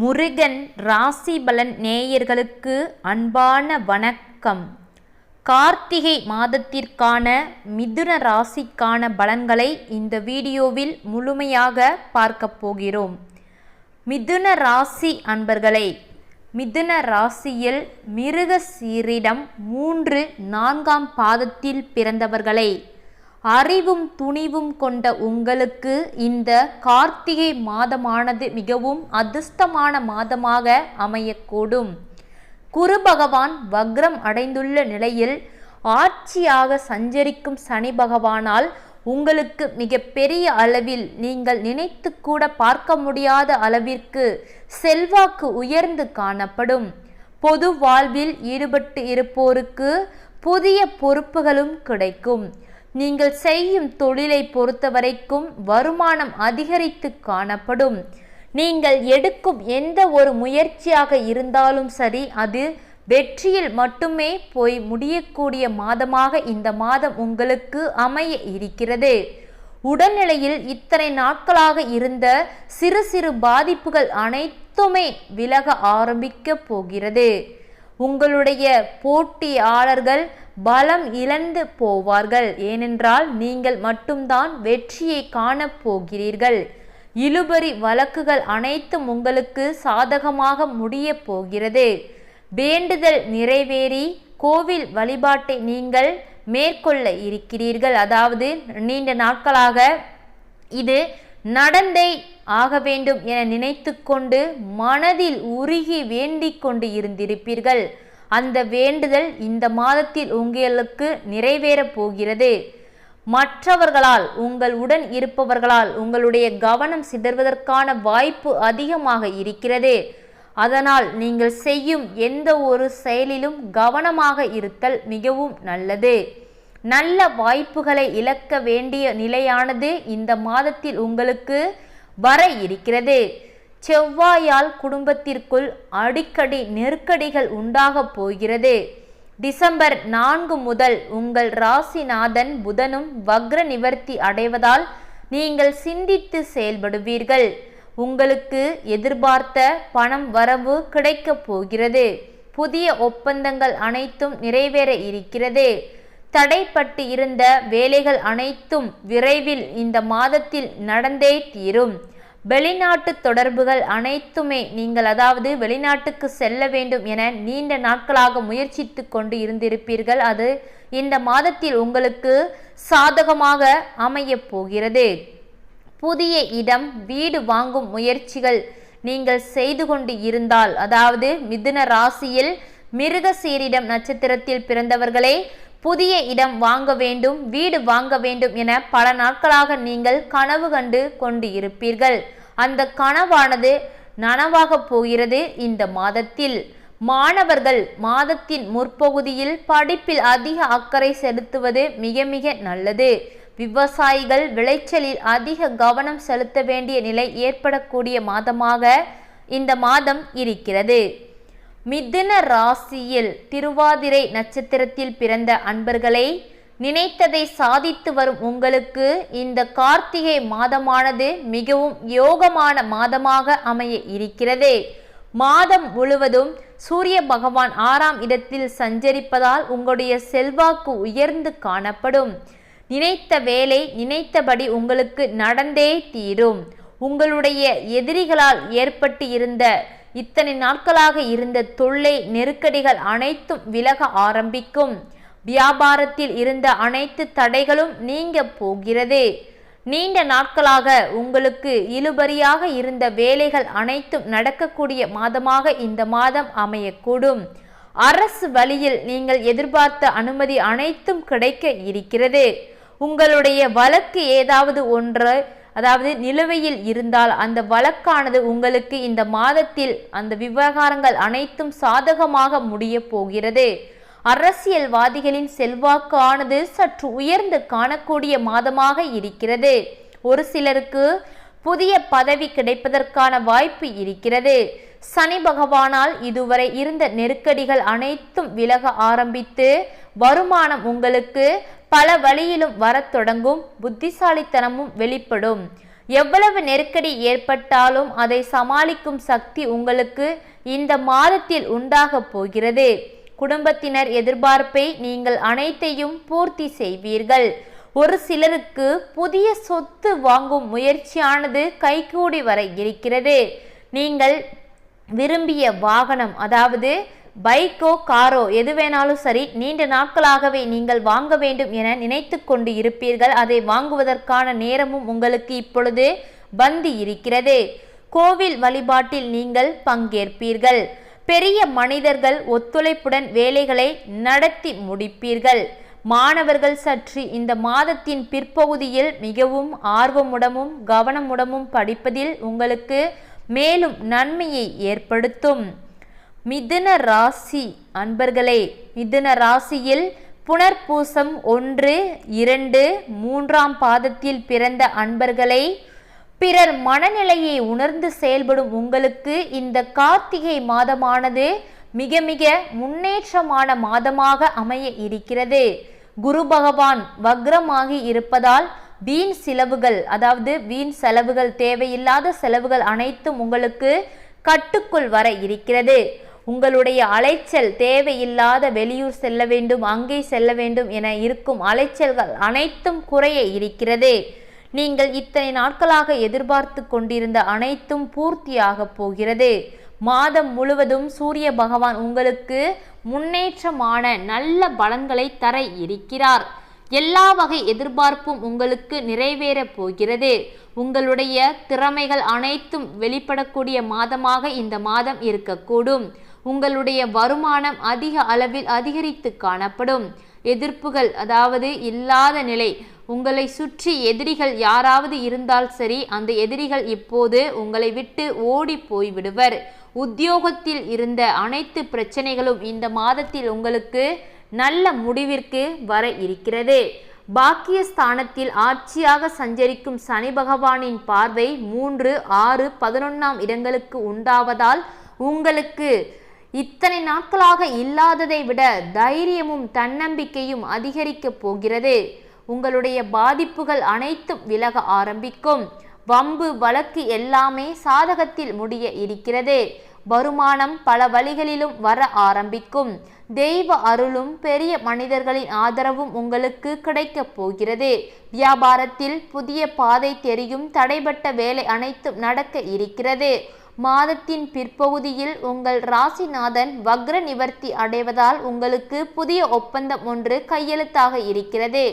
முருகன் ராசி பலன் நேயர்களுக்கு அன்பான வணக்கம். கார்த்திகை மாதத்திற்கான மிதுன ராசிக்கான பலன்களை இந்த வீடியோவில் முழுமையாக பார்க்க போகிறோம். மிதுன ராசி அன்பர்களே மிதுன ராசியில் மிருக சீரிடம் மூன்று நான்காம் பாதத்தில் பிறந்தவர்களே அறிவும் துணிவும் கொண்ட உங்களுக்கு இந்த கார்த்திகை மாதமானது மிகவும் அதிர்ஷ்டமான மாதமாக அமையக்கூடும். குரு பகவான் வக்ரம் அடைந்துள்ள நிலையில் ஆட்சியாக சஞ்சரிக்கும் சனி பகவானால் உங்களுக்கு மிகப்பெரிய அளவில் நீங்கள் நினைத்து கூட பார்க்க முடியாத அளவிற்கு செல்வாக்கு உயர்ந்து காணப்படும். பொது வாழ்வில் ஈடுபட்டு இருப்போருக்கு புதிய பொறுப்புகளும் கிடைக்கும். நீங்கள் செய்யும் தொழிலை பொறுத்தவரைக்கும் வருமானம் அதிகரித்து காணப்படும். நீங்கள் எடுக்கும் எந்த ஒரு முயற்சியாக இருந்தாலும் சரி அது வெற்றியில் மட்டுமே போய் முடியக்கூடிய மாதமாக இந்த மாதம் உங்களுக்கு அமைய இருக்கிறது. உடல்நிலையில் இத்தனை நாட்களாக இருந்த சிறு சிறு பாதிப்புகள் அனைத்துமே விலக ஆரம்பிக்கப் போகிறது. உங்களுடைய போட்டியாளர்கள் பலம் இழந்து போவார்கள். ஏனென்றால் நீங்கள் மட்டும்தான் வெற்றியை காணப்போகிறீர்கள் இழுபறி வழக்குகள் அனைத்தும் உங்களுக்கு சாதகமாக முடிய போகிறது. வேண்டுதல் நிறைவேறி கோவில் வழிபாட்டை நீங்கள் மேற்கொள்ள இருக்கிறீர்கள். அதாவது நீண்ட நாட்களாக இது நடந்தை ஆக வேண்டும் என நினைத்து கொண்டு மனதில் உருகி வேண்டிக் கொண்டு இருந்திருப்பீர்கள். அந்த வேண்டுதல் இந்த மாதத்தில் உங்களுக்கு நிறைவேறப் போகிறது. மற்றவர்களால் உங்கள் உடன் இருப்பவர்களால் உங்களுடைய கவனம் சிதறுவதற்கான வாய்ப்பு அதிகமாக இருக்கிறது. அதனால் நீங்கள் செய்யும் எந்த ஒரு செயலிலும் கவனமாக இருத்தல் மிகவும் நல்லது. நல்ல வாய்ப்புகளை இழக்க வேண்டிய நிலையானது இந்த மாதத்தில் உங்களுக்கு வர இருக்கிறது. செவ்வாயால் குடும்பத்திற்குள் அடிக்கடி நெருக்கடிகள் உண்டாக போகிறது. டிசம்பர் நான்கு முதல் உங்கள் ராசிநாதன் புதனும் வக்ர நிவர்த்தி அடைவதால் நீங்கள் சிந்தித்து செயல்படுவீர்கள். உங்களுக்கு எதிர்பார்த்த பணம் வரவு கிடைக்கப் போகிறது. புதிய ஒப்பந்தங்கள் அனைத்தும் நிறைவேற இருக்கிறது. தடைப்பட்டு இருந்த வேலைகள் அனைத்தும் விரைவில் இந்த மாதத்தில் நடந்தே தீரும். வெளிநாட்டு தொடர்புகள் அனைத்துமே நீங்கள் அதாவது வெளிநாட்டுக்கு செல்ல வேண்டும் என நீண்ட நாட்களாக முயற்சித்து கொண்டு இருந்திருப்பீர்கள். அது இந்த மாதத்தில் உங்களுக்கு சாதகமாக அமையப் போகிறது. புதிய இடம் வீடு வாங்கும் முயற்சிகள் நீங்கள் செய்து கொண்டு இருந்தால் அதாவது மிதுன ராசியில் மிருகசீரிடம் நட்சத்திரத்தில் பிறந்தவர்களே புதிய இடம் வாங்க வேண்டும் வீடு வாங்க வேண்டும் என பல நாட்களாக நீங்கள் கனவு கண்டு கொண்டு இருப்பீர்கள் அந்த கனவானது நனவாக போகிறது இந்த மாதத்தில். மாணவர்கள் மாதத்தின் முற்பகுதியில் படிப்பில் அதிக அக்கறை செலுத்துவது மிக மிக நல்லது. விவசாயிகள் விளைச்சலில் அதிக கவனம் செலுத்த வேண்டிய நிலை ஏற்படக்கூடிய மாதமாக இந்த மாதம் இருக்கிறது. மிதுன ராசியில் திருவாதிரை நட்சத்திரத்தில் பிறந்த அன்பர்களை நினைத்ததை சாதித்து வரும் உங்களுக்கு இந்த கார்த்திகை மாதமானது மிகவும் யோகமான மாதமாக அமைய இருக்கிறது. மாதம் முழுவதும் சூரிய பகவான் ஆறாம் இடத்தில் சஞ்சரிப்பதால் உங்களுடைய செல்வாக்கு உயர்ந்து காணப்படும். நினைத்த வேலை நினைத்தபடி உங்களுக்கு நடந்தே தீரும். உங்களுடைய எதிரிகளால் ஏற்பட்டு இருந்த இத்தனை நாட்களாக இருந்த தொல்லை நெருக்கடிகள் அனைத்தும் விலக ஆரம்பிக்கும். வியாபாரத்தில் இருந்த அனைத்து தடைகளும் நீங்க போகிறது. நீண்ட நாட்களாக உங்களுக்கு இழுபறியாக இருந்த வேலைகள் அனைத்தும் நடக்கக்கூடிய மாதமாக இந்த மாதம் அமையக்கூடும். அரசு வழியில் நீங்கள் எதிர்பார்த்த அனுமதி அனைத்தும் கிடைக்க இருக்கிறது. உங்களுடைய வழக்கு ஏதாவது ஒன்று அதாவது நிலுவையில் இருந்தால் அந்த வழக்கானது உங்களுக்கு இந்த மாதத்தில் அந்த விவகாரங்கள் அனைத்தும் சாதகமாக முடிய போகிறது. அரசியல்வாதிகளின் செல்வாக்கு ஆனது சற்று உயர்ந்து காணக்கூடிய மாதமாக இருக்கிறது. ஒரு சிலருக்கு புதிய பதவி கிடைப்பதற்கான வாய்ப்பு இருக்கிறது. சனி பகவானால் இதுவரை இருந்த நெருக்கடிகள் அனைத்தும் விலக ஆரம்பித்து வருமானம் உங்களுக்கு பல வழியிலும் வரத் தொடங்கும் புத்திசாலித்தனமும் வெளிப்படும். எவ்வளவு நெருக்கடி ஏற்பட்டாலும் அதை சமாளிக்கும் சக்தி உங்களுக்கு இந்த மாதத்தில் உண்டாக போகிறது. குடும்பத்தினர் எதிர்பார்ப்பை நீங்கள் அனைத்தையும் பூர்த்தி செய்வீர்கள். ஒரு சிலருக்கு புதிய சொத்து வாங்கும் முயற்சியானது கைகூடி வர இருக்கிறது. நீங்கள் விரும்பிய வாகனம் அதாவது பைக்கோ காரோ எது வேணாலும் சரி நீண்ட நாட்களாகவே நீங்கள் வாங்க வேண்டும் என நினைத்து கொண்டு இருப்பீர்கள். அதை வாங்குவதற்கான நேரமும் உங்களுக்கு இப்பொழுது வந்து இருக்கிறது. கோவில் வழிபாட்டில் நீங்கள் பங்கேற்பீர்கள். பெரிய மனிதர்கள் ஒத்துழைப்புடன் வேலைகளை நடத்தி முடிப்பீர்கள். மாணவர்கள் சற்று இந்த மாதத்தின் பிற்பகுதியில் மிகவும் ஆர்வமுடமும் கவனமுடமும் படிப்பதில் உங்களுக்கு மேலும் நன்மையை ஏற்படுத்தும். மிதுன ராசி அன்பர்களே மிதுன ராசியில் புனர்பூசம் ஒன்று இரண்டு மூன்றாம் பாதத்தில் பிறந்த அன்பர்களை பிறர் மனநிலையை உணர்ந்து செயல்படும் உங்களுக்கு இந்த கார்த்திகை மாதமானது மிக மிக முன்னேற்றமான மாதமாக அமைய இருக்கிறது. குரு பகவான் வக்ரமாகி இருப்பதால் வீண் செலவுகள் அதாவது வீண் செலவுகள் தேவையில்லாத செலவுகள் அனைத்தும் உங்களுக்கு கட்டுக்குள் வர இருக்கிறது. உங்களுடைய அலைச்சல் தேவையில்லாத வெளியூர் செல்ல வேண்டும் அங்கே செல்ல வேண்டும் என இருக்கும் அலைச்சல்கள் அனைத்தும் குறைய இருக்கிறது. நீங்கள் இத்தனை நாட்களாக எதிர்பார்த்து கொண்டிருந்த அனைத்தும் பூர்த்தியாக போகிறது. மாதம் முழுவதும் சூரிய பகவான் உங்களுக்கு முன்னேற்றமான நல்ல பலன்களை தர இருக்கிறார். எல்லா வகை எதிர்பார்ப்பும் உங்களுக்கு நிறைவேறப் போகிறது. உங்களுடைய திறமைகள் அனைத்தும் வெளிப்படக்கூடிய மாதமாக இந்த மாதம் இருக்கக்கூடும். உங்களுடைய வருமானம் அதிக அளவில் அதிகரித்து காணப்படும். எதிர்ப்புகள் அதாவது இல்லாத நிலை. உங்களை சுற்றி எதிரிகள் யாராவது இருந்தால் சரி அந்த எதிரிகள் இப்போது உங்களை விட்டு ஓடி போய்விடுவர். உத்தியோகத்தில் இருந்த அனைத்து பிரச்சனைகளும் இந்த மாதத்தில் உங்களுக்கு நல்ல முடிவிற்கு வர இருக்கிறது. பாக்கியஸ்தானத்தில் ஆட்சியாக சஞ்சரிக்கும் சனி பகவானின் பார்வை மூன்று ஆறு பதினொன்றாம் இடங்களுக்கு உண்டாவதால் உங்களுக்கு இத்தனை நாட்களாக இல்லாததை விட தைரியமும் தன்னம்பிக்கையும் அதிகரிக்கப் போகிறது. உங்களுடைய பாதிப்புகள் அனைத்தும் விலக ஆரம்பிக்கும். வம்பு வழக்கு எல்லாமே சாதகத்தில் முடிய இருக்கிறது. வருமானம் பல வழிகளிலும் வர ஆரம்பிக்கும். தெய்வ அருளும் பெரிய மனிதர்களின் ஆதரவும் உங்களுக்கு கிடைக்கப் போகிறது. வியாபாரத்தில் புதிய பாதை தெரியும் தடைபட்ட வேலை அனைத்தும் நடக்க இருக்கிறது. மாதத்தின் பிற்பகுதியில் உங்கள் ராசிநாதன் வக்ர நிவர்த்தி அடைவதால் உங்களுக்கு புதிய ஒப்பந்தம் ஒன்று கையெழுத்தாக இருக்கிறது.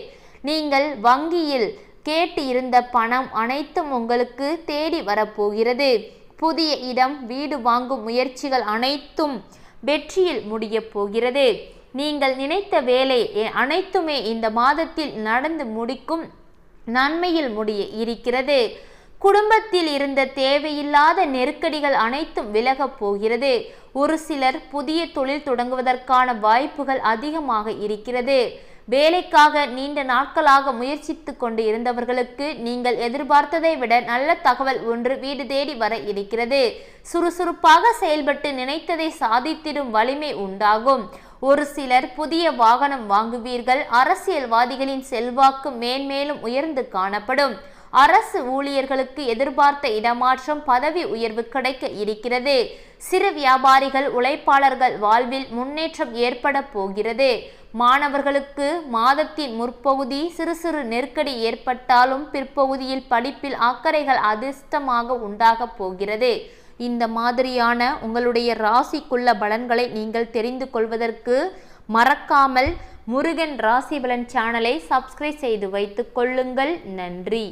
நீங்கள் வங்கியில் கேட்டு இருந்த பணம் அனைத்தும் உங்களுக்கு தேடி வரப்போகிறது. புதிய இடம் வீடு வாங்கும் முயற்சிகள் அனைத்தும் வெற்றியில் முடிய போகிறது. நீங்கள் நினைத்த வேலை அனைத்துமே இந்த மாதத்தில் நடந்து முடிக்கும் நன்மையில் முடிய இருக்கிறது. குடும்பத்தில் இருந்த தேவையில்லாத நெருக்கடிகள் அனைத்தும் விலகப் போகிறது. ஒரு சிலர் புதிய தொழில் தொடங்குவதற்கான வாய்ப்புகள் அதிகமாக இருக்கிறது. வேலைக்காக நீண்ட நாட்களாக முயற்சித்து கொண்டு இருந்தவர்களுக்கு நீங்கள் எதிர்பார்த்ததை விட நல்ல தகவல் ஒன்று வீடு தேடி வர இருக்கிறது. சுறுசுறுப்பாக செயல்பட்டு நினைத்ததை சாதித்திடும் வலிமை உண்டாகும். ஒரு சிலர் புதிய வாகனம் வாங்குவீர்கள் அரசியல்வாதிகளின் செல்வாக்கு மேன்மேலும் உயர்ந்து காணப்படும். அரசு ஊழியர்களுக்கு எதிர்பார்த்த இடமாற்றம் பதவி உயர்வு கிடைக்க இருக்கிறது. சிறு வியாபாரிகள் உழைப்பாளர்கள் வாழ்வில் முன்னேற்றம் ஏற்பட போகிறது. மாணவர்களுக்கு மாதத்தின் முற்பகுதி சிறு சிறு நெருக்கடி ஏற்பட்டாலும் பிற்பகுதியில் படிப்பில் அக்கறைகள் அதிர்ஷ்டமாக உண்டாக போகிறது. இந்த மாதிரியான உங்களுடைய ராசிக்குள்ள பலன்களை நீங்கள் தெரிந்து கொள்வதற்கு மறக்காமல் முருகன் ராசி பலன் சேனலை சப்ஸ்கிரைப் செய்து வைத்துக் கொள்ளுங்கள். நன்றி.